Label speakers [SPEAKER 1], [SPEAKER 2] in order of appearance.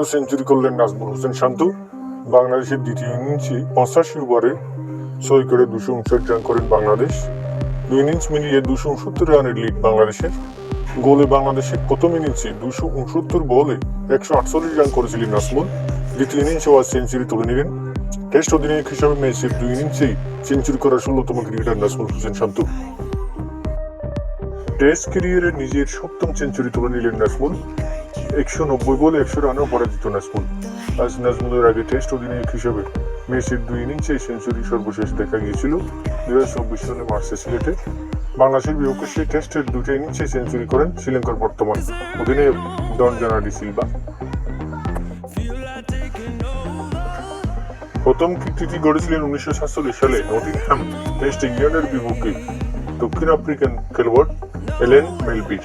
[SPEAKER 1] বড় সেঞ্চুরি করলেন নাজমুল হোসেন শান্তু। বাংলাদেশের দ্বিতীয় ইনিংসে পঁচাশি ওভারে ছয় করে দুশো উনষাট রান করেন বাংলাদেশ। দুই ইনিংস মিলিয়ে দুশো উনসত্তর রানের লিড বাংলাদেশের গোলে বাংলাদেশের প্রথম ইনিংসে দুশো উনসত্তর বলে একশো আটচল্লিশ রান করেছিলেন নাজমুল। দ্বিতীয় ইনিংসেও আজ সেঞ্চুরি তুলে নিলেন। টেস্ট অধিনায়ক হিসাবে ম্যাচের দুই ইনিংসেই সেঞ্চুরি করা ষোলোতম ক্রিকেটার নাজমুল হোসেন শান্তু। টেস্ট ক্যারিয়ারে নিজের সপ্তম সেঞ্চুরি তুলে নিলেন নাজমুল। একশো নব্বই বলে, একশো রানেও পরাজিত নাজমুল। আজ নাজমুলের আগে টেস্ট অধিনায়ক হিসেবে মেসির দুই ইনিংসে সেঞ্চুরি সর্বশেষ দেখা গিয়েছিল। দুই হাজার চব্বিশ সালে মার্চে সিলেটে। বাংলাদেশের বিপক্ষে সেই টেস্টের দুটো ইনিংসে সেঞ্চুরি করেন শ্রীলঙ্কার বর্তমান অধিনায়ক ডন জানাডি সিলভা। প্রথম কীর্তিটি গড়েছিলেন উনিশশো সাতচল্লিশ সালে নটিংহ্যাম টেস্ট ইংল্যান্ডের বিপক্ষে দক্ষিণ আফ্রিকান খেলোয়াড় এলেন মেলবির